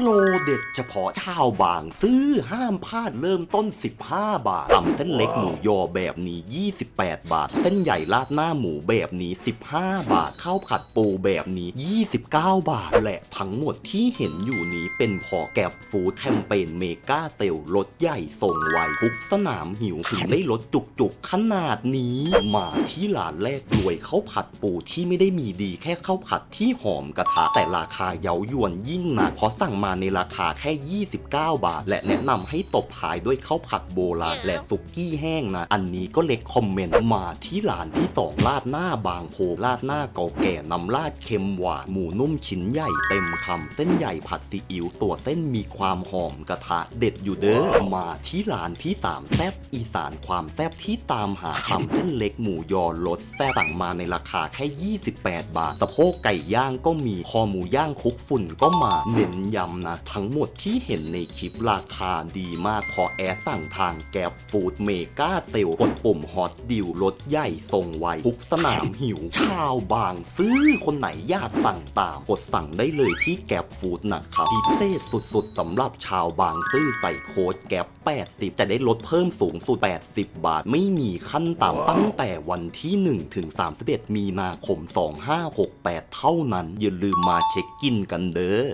โปรเด็ดเฉพาะชาวบางซื้อห้ามพลาดเริ่มต้น 15 บาทตำเส้นเล็กหมูยอแบบนี้ 28 บาท เส้นใหญ่ราดหน้าหมูแบบนี้ 15 บาทข้าวผัดปูแบบนี้ 29 บาท และทั้งหมดที่เห็นอยู่นี้เป็นขอแกบฟูดแคมเปญเมกาเซลลดใหญ่ส่งไวทุกสนามหิวถึงได้ลดจุกๆ ขนาดนี้ มาที่ร้านแรกรวยข้าวผัดปูที่ไม่ได้มีดีแค่ข้าวผัดที่หอมกระทะแต่ราคาเย้ายวนยิ่งนะเพราะสั่งมาในราคาแค่ 29 บาท และแนะนำให้ตบท้ายด้วยข้าวผัดโบราณและสุกี้แห้งนะ อันนี้ก็เล็กคอมเมนต์มาที่ร้านที่สองราดหน้าบางโพราดหน้าเก่าแก่นำราดเค็มหวานหมูนุ่มชิ้นใหญ่เต็มคำเส้นใหญ่ผัดซีอิ๊วตัวเส้นมีความหอมกระทะเด็ดอยู่เด้อมาที่ร้านที่สามแซบอีสานความแซบที่ตามหาทำเส้นเล็กหมูยอรสแซบสั่งมาในราคาแค่ 28 บาท สะโพกไก่ย่างก็มีคอหมูย่างคลุกฝุ่นก็มาเน้นย้ำนะ ทั้งหมดที่เห็นในคลิปราคาดีมากพอแอร์สั่งทางแกร็บฟู้ดเมกาเซลกดปุ่มฮอตดิวรถใหญ่ส่งไวทุกสนามหิว ชาวบางซื้อคนไหนอยากสั่งตาม กดสั่งได้เลยที่แกร็บฟู้ดนะครับพิเศษสุดๆสำหรับชาวบางซื่อใส่โค้ดแกร็บ80 จะได้ลดเพิ่มสูงสุด 80 บาท ไม่มีขั้นต่ำตั้งแต่วันที่ 1 ถึง 31 มีนาคม 2568 เท่านั้น อย่าลืมมาเช็คกินกันเด้อ